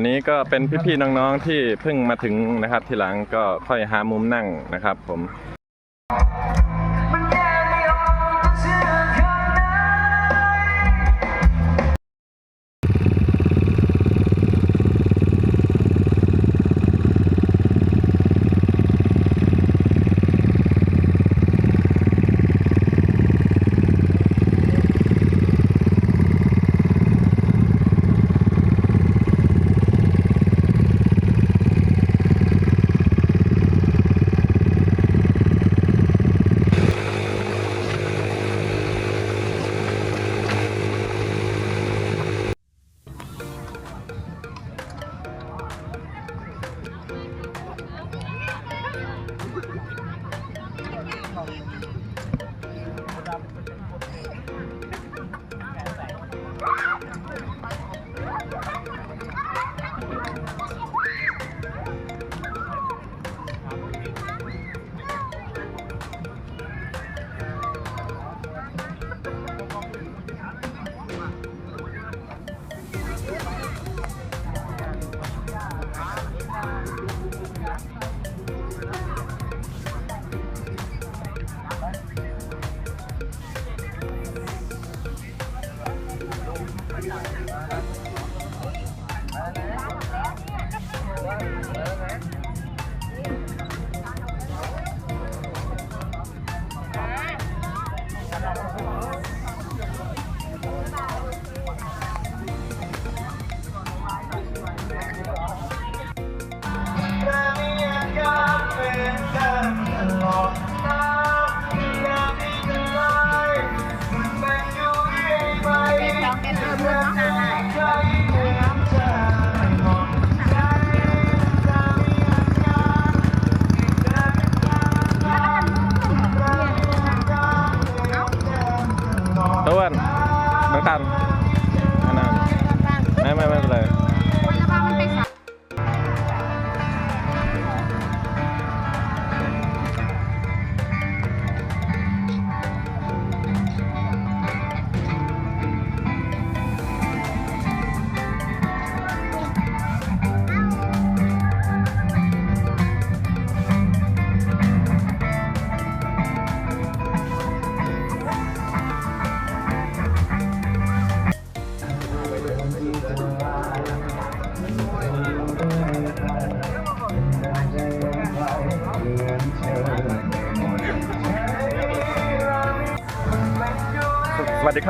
นนี้ก็เป็นพี่ๆน้องๆที่เพิ่งมาถึงนะครับ ทีหลังก็ค่อยหามุมนั่งนะครับผม น้อ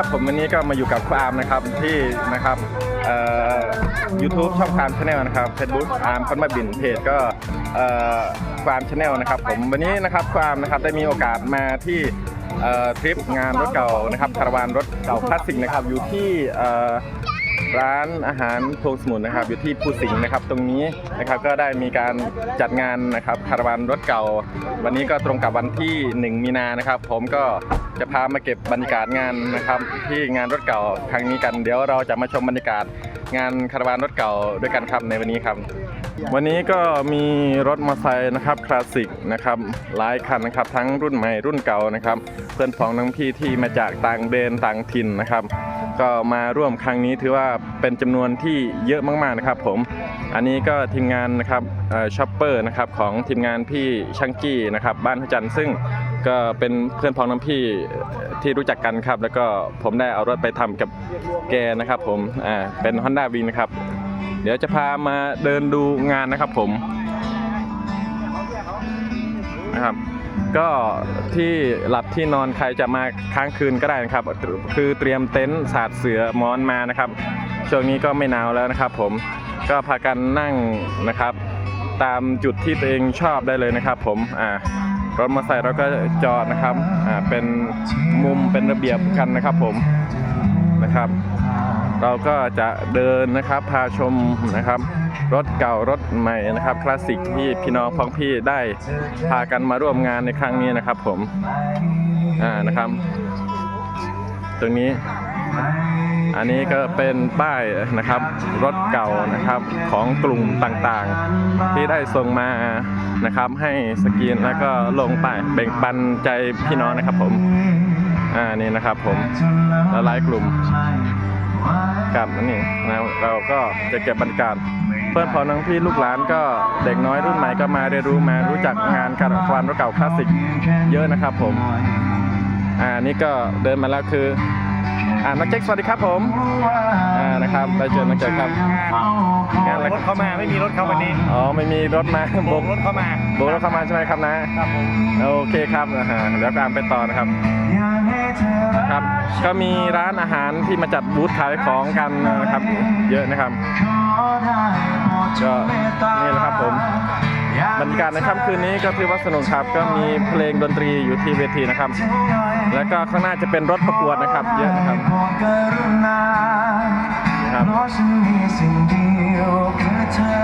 ครับผมวันนี้ก็มาอยู่กับคุณอาร์มนะครับที่นะครับยูทูบช่องคามชาแนลนะครับเฟซบุ๊กอาร์มคนมาบินเพจก็ความชาแนลนะครับผมวันนี้นะครับความนะครับได้มีโอกาสมาที่ทริปงานรถเก่านะครับคาราวานรถเก่าคลาสสิกนะครับอยู่ที่ ร้านอาหารพงสมุนนะครับ อยู่ที่ภูสิงห์นะครับ ตรงนี้นะครับก็ได้มีการจัดงานนะครับคาราวานรถเก่า วันนี้ก็ตรงกับวันที่ 1 มีนานะครับ ผมก็จะพามาเก็บบรรยากาศงานนะครับ ที่งานรถเก่าครั้งนี้กัน เดี๋ยวเราจะมาชมบรรยากาศงานคาราวานรถเก่าด้วยกันครับในวันนี้ครับ วันนี้ก็มีรถมอเตอร์ไซค์นะครับคลาสสิกนะครับหลายคันนะครับ ทั้งรุ่นใหม่รุ่นเก่านะครับ เพื่อนพ้องน้องพี่ที่มาจากต่างเดนต่างถิ่นนะครับ ก็มาร่วมครั้งนี้ถือว่าเป็นจำนวนที่เยอะมากๆนะครับผม อันนี้ก็ทีมงานนะครับช็อปเปอร์นะครับของทีมงานพี่ชังกี้นะครับบ้านพระจันทร์ซึ่งก็เป็นเพื่อนพ้องน้องพี่ที่รู้จักกันครับ แล้วก็ผมได้เอารถไปทำกับแกนะครับผมอ่าเป็น Honda w i n นะครับ เดี๋ยวจะพามาเดินดูงานนะครับผมนะครับ ก็ที่หลับที่นอนใครจะมาค้างคืนก็ได้นะครับ คือเตรียมเต็นท์สาดเสือมอนมานะครับ ช่วงนี้ก็ไม่หนาวแล้วนะครับ ผมก็พากันนั่งนะครับ ตามจุดที่ตัวเองชอบได้เลยนะครับ ผมอ่ารถมอเตอร์ไซค์เราก็จอดนะครับอ่าเป็นมุมเป็นระเบียบกันนะครับ ผมนะครับ เราก็จะเดินนะครับพาชมนะครับ รถเก่ารถใหม่นะครับคลาสสิกที่พี่น้องพ้องพี่ได้พากันมาร่วมงานในครั้งนี้นะครับ ผมอ่านะครับ ตรงนี้ อันนี้ก็เป็นป้ายนะครับ รถเก่านะครับของกลุ่มต่างๆ ที่ได้ส่งมานะครับ ให้สกรีนแล้วก็ลงป้ายแบ่งปันใจพี่น้องนะครับ ผมอ่านี่นะครับ ผมละลายกลุ่มกับนนี้นะเราก็จะเก็บบรรยากาศ เพื่อนพ้องน้องพี่ลูกหลานก็เด็กน้อยรุ่นใหม่ก็มาเรียนรู้มารู้จักงานการความรถเก่าคลาสสิกเยอะนะครับผม อ่านี่ก็เดินมาแล้วคือ อ่านักเจ๊กสวัสดีครับผม อ่านะครับได้เจอนักเจ๊กครับงานอะไรรถเข้ามาไม่มีรถเข้าวันนี้อ๋อไม่มีรถมาโบโบกกรถเข้ามาโบกรถเข้ามาใช่ไหมครับนะครับผมโอเคครับอ่าฮะเดี๋ยวตามไปต่อนะครับครับก็มีร้านอาหารที่มาจัดบูธขายของกันนะครับ เยอะนะครับ ก็นี่แหละครับผมบรรยากาศในค่ำคืนนี้ก็ถือว่าสนุกครับ ก็มีเพลงดนตรีอยู่ที่เวทีนะครับ แล้วก็ข้างหน้าจะเป็นรถประกวดนะครับ เยอะนะครับครับอเธอ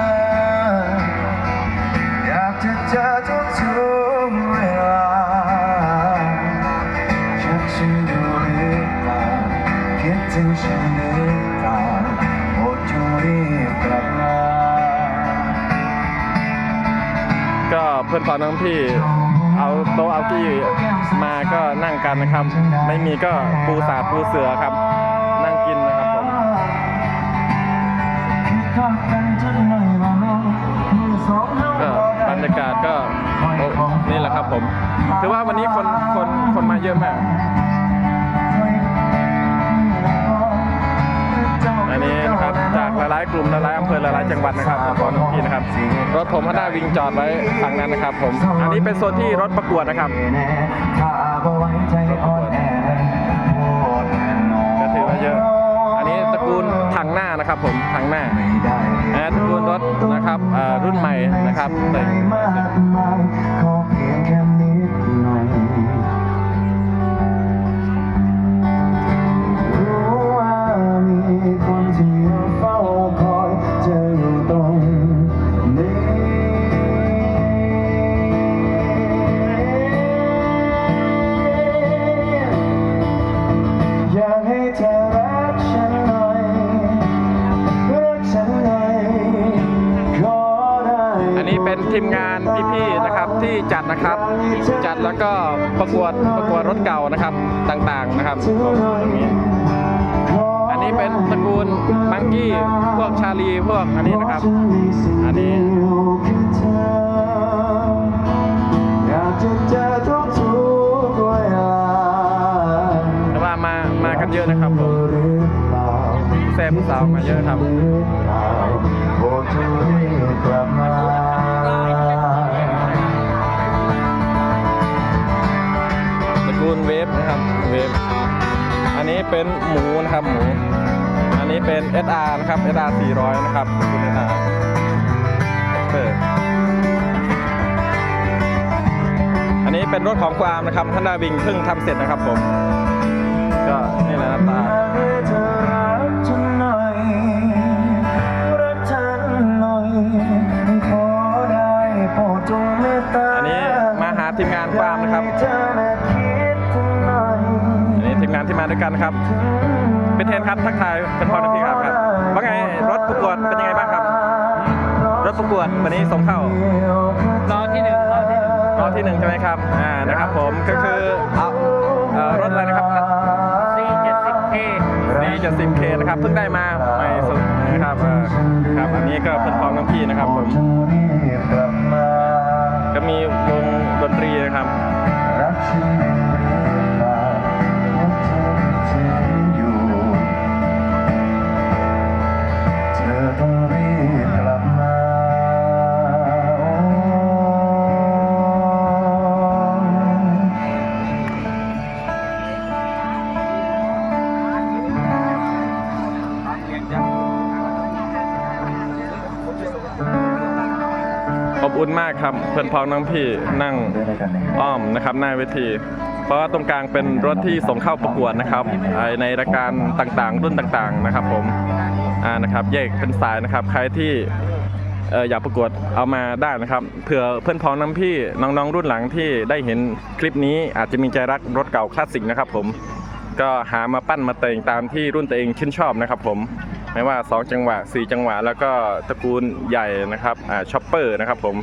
อยากจะเจอทุก เพื่อนพ้องน้องพี่เอาโต๊ะเอาที่มาก็นั่งกันนะครับ ไม่มีก็ปูสาปูเสือครับ นั่งกินนะครับผมก็บรรยากาศก็นี่แหละครับผม ถือว่าวันนี้คนคนคนมาเยอะมาก หลายๆกลุ่มหลายๆอำเภอหลายๆจังหวัดนะครับขอน้องพี่นะครับ รถผมฮันด้าวิงจอดไว้ฝั่งนั้นนะครับ ผม อันนี้เป็นโซนที่รถประกวดนะครับถ้าบ่ไว้ใจอ่อนแอโปรดแน่นอนก็ถือว่าเยอะ อันนี้ตระกูลถังหน้านะครับ ผมถังหน้าไม่ได้อ่าตระกูลรถนะครับอ่ารุ่นใหม่นะครับี้พวกชาลีพวกอันนี้นะครับ อันนี้เจอทุกทุกๆเวลาแต่ว่ามามากันเยอะนะครับผมหรือเปล่าแซ่บสาวมาเยอะครับตระกูลเวฟนะครับเวฟอันนี้เป็นหมูนะครับหมู นี้เป็น SR นะครับ SR 400 นะครับตระกูล SR เปิดอันนี้เป็นรถของความนะครับท่านดาวิงเพิ่งทำเสร็จนะครับผม ก็นี่แหละหน้าตาอันนี้มาหาทีมงานความนะครับ อันนี้ทีมงานที่มาด้วยกันครับ เป็นเทนครับทักทายเป็นพอนะพี่ครับครับว่าไงรถประกวดเป็นยังไงบ้างครับ รถประกวดวันนี้ส่งเข้ารอที่หนึ่งรอที่หนึ่งรอบที่หนึ่งใช่ไหมครับอ่านะครับผมก็คือเอาเอ่อรถอะไรนะครับสี่เจ็ดสิบเคดีจะสิบเคนะครับเพิ่งได้มาใหม่สุดนะครับเออครับอันนี้ก็เป็นพร้อมน้องพี่นะครับผมจงรีบกลับมาก็มีวงดนตรีนะครับ นมากครับ เพื่อนพ้องน้องพี่นั่งอ้อมนะครับหน้าเวที เพราะว่าตรงกลางเป็นรถที่ส่งเข้าประกวดนะครับในรายการต่างๆ รุ่นต่างๆนะครับ ผมอ่านะครับแยกเป็นสายนะครับ ใครที่อยากประกวดเอามาได้นะครับเผื่อเพื่อนพ้องน้ำพี่น้องๆรุ่นหลังที่ได้เห็นคลิปนี้อาจจะมีใจรักรถเก่าคลาสสิกนะครับ ผมก็หามาปั้นมาแต่งตามที่รุ่นตัวเองชื่นชอบนะครับ ผมไม่ว่า 2 จังหวะ 4 จังหวะ แล้วก็ตระกูลใหญ่นะครับอ่าชอปเปอร์นะครับผม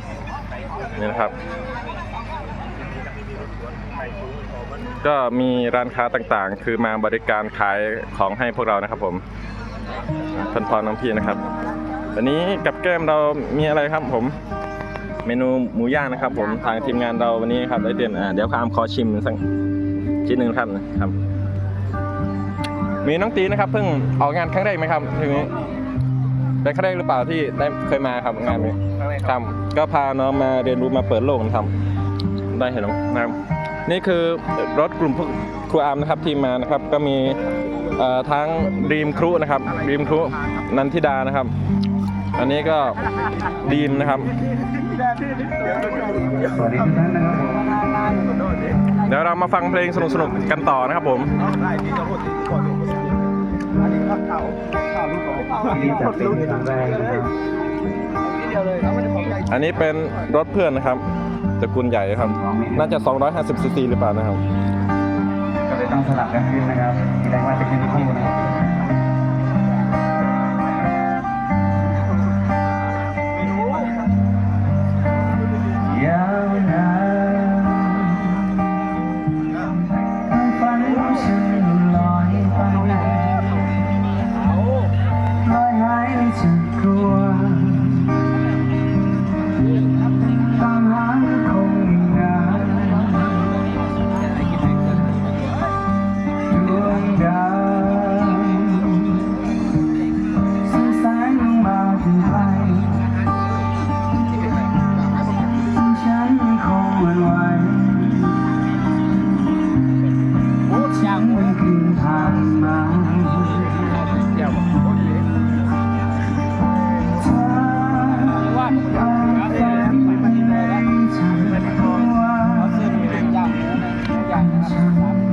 นี่นะครับ ก็มีร้านค้าต่างๆ คือมาบริการขายของให้พวกเรานะครับ ผมพันพรน้องพี่นะครับวันนี้กับแก้มเรามีอะไรครับผม เมนูหมูย่างนะครับ ผมทางทีมงานเราวันนี้ครับได้เตรียมอ่าเดี๋ยวข้ามขอชิมสักชิ้นหนึ่งครับนะครับ มีน้องตีนะครับ เพิ่งออกงานครั้งแรกไหมครับทีนี้เป็นครั้งแรกหรือเปล่าที่ได้เคยมาครับงานนี้ครั้งแรกครับ ก็พาน้องมาเรียนรู้มาเปิดโลกนะครับได้เห็นน้องนะครับนี่คือรถกลุ่มพวกครูอาร์มนะครับที่มานะครับ ก็มีทั้งดีมครูนะครับดีมครูนันทิดานะครับ อันนี้ก็ดีมนะครับสวัสดีทุกท่านะครับเดี๋ยวเรามาฟังเพลงสนุกๆกันต่อนะครับผมที่นี่จัดเป็นครั้งแร กนะครับอันนี้เป็นรถเพื่อนนะครับตระกูลใหญ่ครับ น่าจะ 250ซีซีหรือเปล่านะครับ ก็เลยต้องสลับกันขึ้นนะครับทีแรกว่าจะขึ้นคู่นะครับ Thank you.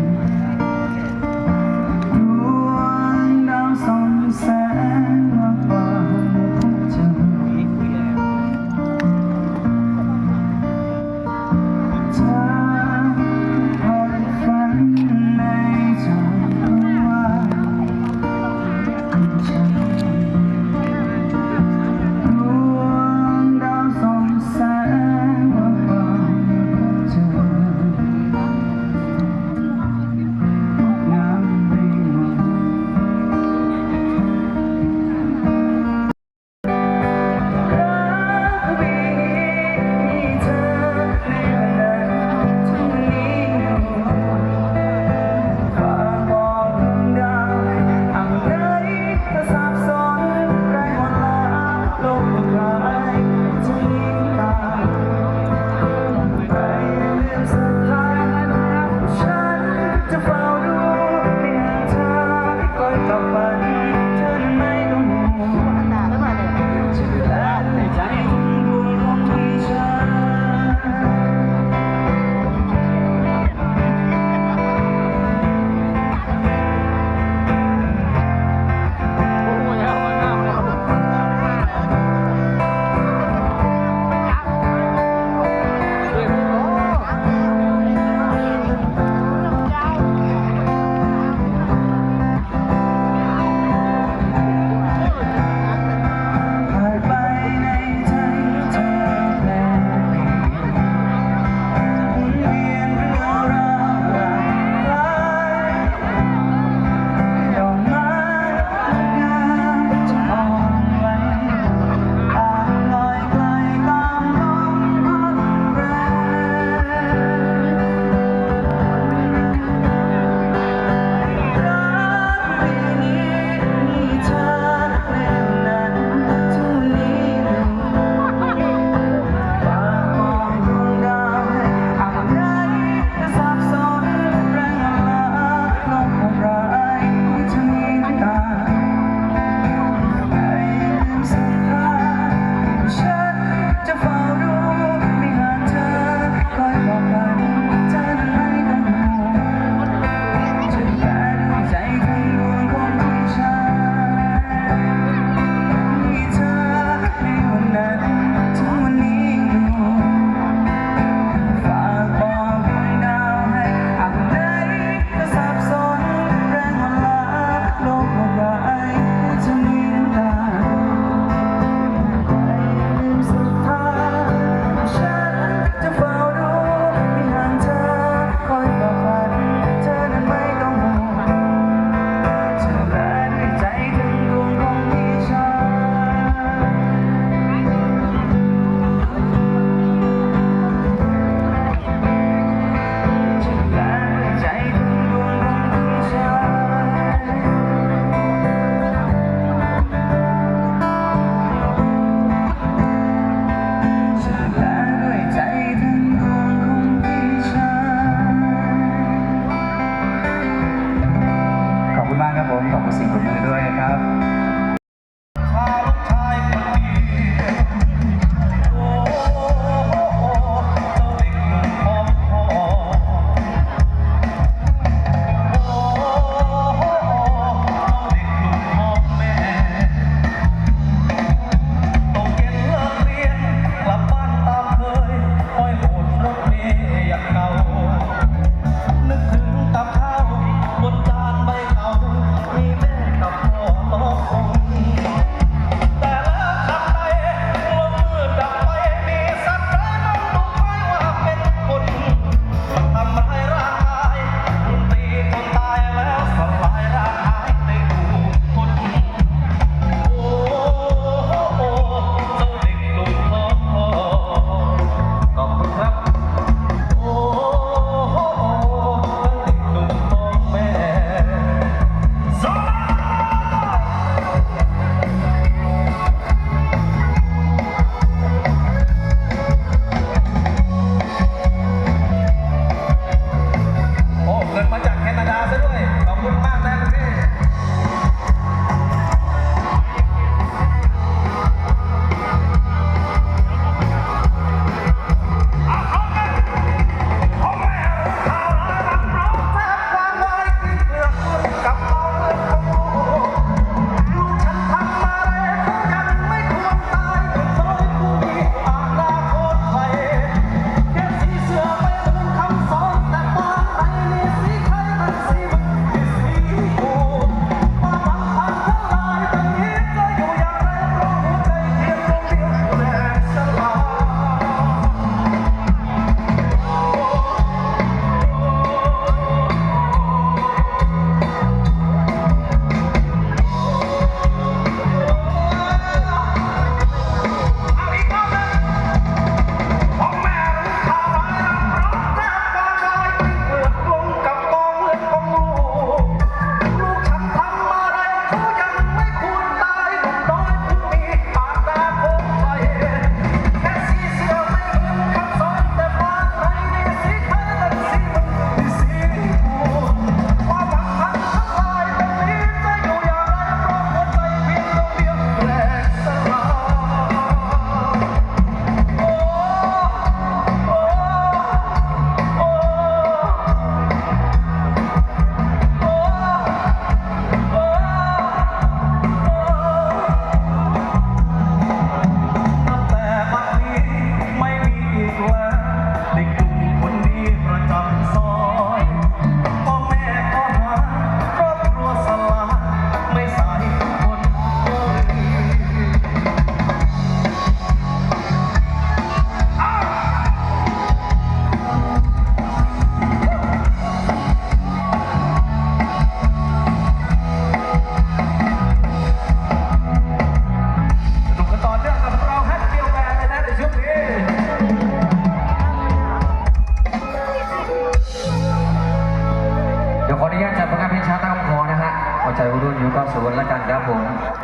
รุ่นอยู่กับสวนแล้วกันครับผม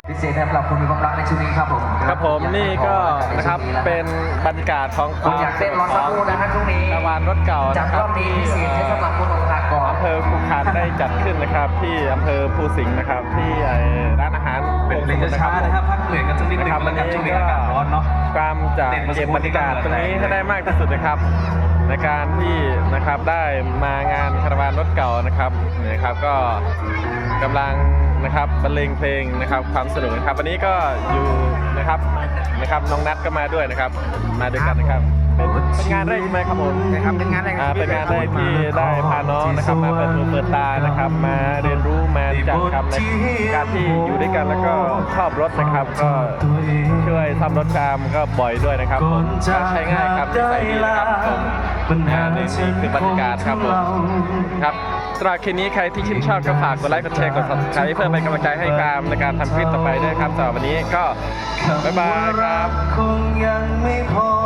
พิเศษสำหรับคนมีความรักในช่วงนี้ครับผมครับผมนี่ก็นะครับเป็นบรรยากาศของคุณอยากเต้นรอสักครู่นะฮะช่วงนี้คาราวานรถเก่าจัดนะครรัอบบนี้ที่พิเศษให้สำหรับคนอกหักก่อนอำเภอภูคานได้จัดขึ้นนะครับ ที่อำเภอภูสิงห์นะครับ ที่ไอ้ร้านอาหารเป็นเพลงช้าๆนะครับพักเหนื่อยกันสักนิดนึงนะครับนะวันครับนี้ช่วงนี้ก็อากาศร้อนเนาะความจะเต้นมาสัเก็กบครู่บรรยากาศตรงนี้ให้ได้มากที่สุดนะครับในการที่นะครับได้มางานคาราวานรถเก่านะครับนี่นะครับก็กำลัง นะครับบรรเลงเพลงนะครับความสนุกนะครับ วันนี้ก็อยู่นะครับนะครับน้องนัทก็มาด้วยนะครับ มาด้วยกันนะครับ เป็นเป็นงานแรกใช่ไหมครับผมนะครับเป็นงานแรกในอ่าชีวิตเป็นงานแรกที่ได้พาน้องนะครับมาเปิดหูเปิดตานะครับ มาเรียนรู้มาจากคำในการที่อยู่ด้วยกันแล้วก็ชอบรถนะครับ ก็ช่วยทำรถตามก็บ่อยด้วยนะครับผมก็ใช้ง่ายครับนิสัยดีนะครับผมอ่านี่คือบรรยากาศครับผมครับ สำหรับคลิปนี้ใครที่ชื่นชอบก็ฝากกดไลค์กดแชร์กด subscribe เพื่อเป็นกำลังใจให้กามในการทำคลิปต่อไปด้วยครับสำหรับวันนี้ก็บ๊ายบายครับ คงย